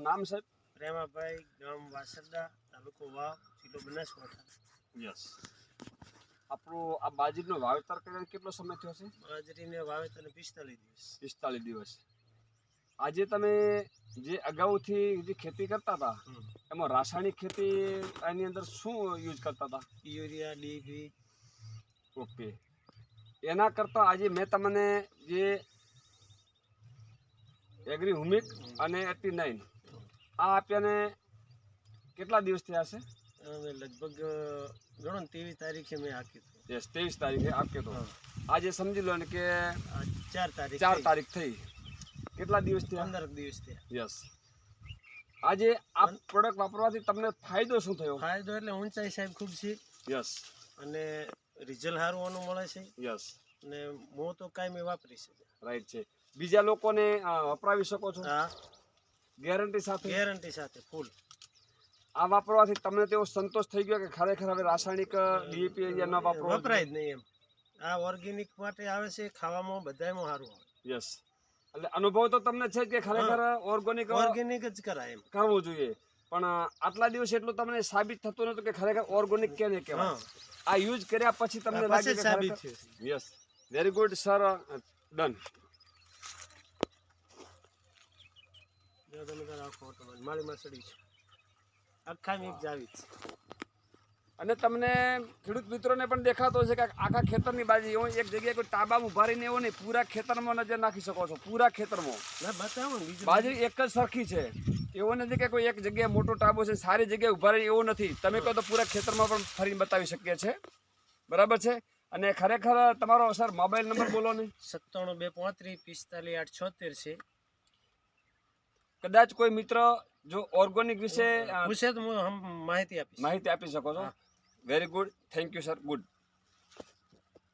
આપનું નામ સાહેબ? પ્રેમાભાઈ ગામ વાસરડા તાલુકો વાવ જિલ્લો બનાસકાંઠા. યસ આપણું આ બાજરીનો વાવેતર કરીને કેટલો સમય થયો છે? બાજરીને વાવેતરને પિસ્તાલીસ દિવસ. પિસ્તાલીસ દિવસ. આજે તમે જે અગાઉથી જે ખેતી કરતા હતા એમાં રાસાયણિક ખેતી એની અંદર શું યુઝ કરતા હતા? Urea DP okay. એના કરતાં આજે મેં તમને જે એગ્રી હુમિક અને એટી નાઇન આ આપ્યાને કેટલા દિવસ થયા છે? લગભગ ગણો ને ત્રેવીસ તારીખે મેં આપ્યું યસ ત્રેવીસ તારીખે આપ્યો હતો આજે સમજી લો ને કે ચાર તારીખ ચાર તારીખ થઈ. કેટલા દિવસ થયા? પંદર દિવસ થયા. યસ આજે આ પ્રોડક્ટ વાપરવાથી તમને ફાયદો શું થયો? ફાયદો એટલે ઊંચાઈ સાહેબ ખૂબ છે. યસ અને રિઝલ્ટ સારું આનું મળે છે. યસ અને હું તો કાંઈ મેં વાપરી છે રાઈટ છે. બીજા લોકોને વપરાવી શકો છો? હા. ગેરંટી સાથે? ગેરંટી સાથે ફૂલ. આ વાપરવાથી તમને તેવો સંતોષ થઈ ગયો કે ખરેખર હવે રાસાયણિક ડીએપી ન વાપરો વપરાય જ નહીં એમ. આ ઓર્ગેનિક માટે આવે છે ખાવામાં બધાયમાં સારું આવે. યસ. એટલે અનુભવ તો તમને છે કે ખરેખર ઓર્ગેનિક ઓર્ગેનિક જ કરાય એમ. કરવું જોઈએ. પણ આટલા દિવસ એટલું તમને સાબિત થતું નતું કે ખરેખર ઓર્ગેનિક કેને કહેવાય? આ યુઝ કર્યા પછી તમને લાગે કે સાબિત છે. Yes. Very good sir. Done. જો તમે તારા આખો માળીમાં સડી છે આખા મીક જાવી છે. અને તમને ખેડૂત મિત્રોને પણ દેખાતો છે કે આખા ખેતરની બાજુ હું એક જગ્યાએ કોઈ ટાબા ઊભા રહીને એવો નહીં પૂરા ખેતરમાં નજર નાખી શકો છો પૂરા ખેતરમાં. બતાવો બાજરી એક જ સરખી છે. એવો નથી કે કોઈ એક જગ્યાએ મોટો ટાબો છે સારી જગ્યાએ ઊભા રહી એવો નથી. તમે કહો તો પૂરા ખેતરમાં પણ ફરીને બતાવી શકીએ છે. બરાબર છે? અને ખરેખર તમારો સર મોબાઈલ નંબર બોલો ને. સત્તાણું બે પાંત્રીસ પિસ્તાલીસ આઠ છોતેર છે. કદાચ કોઈ મિત્ર જો ઓર્ગોનિક વિશે પૂછે તો હું માહિતી આપીશ. માહિતી આપી શકો છો. Very good thank you sir good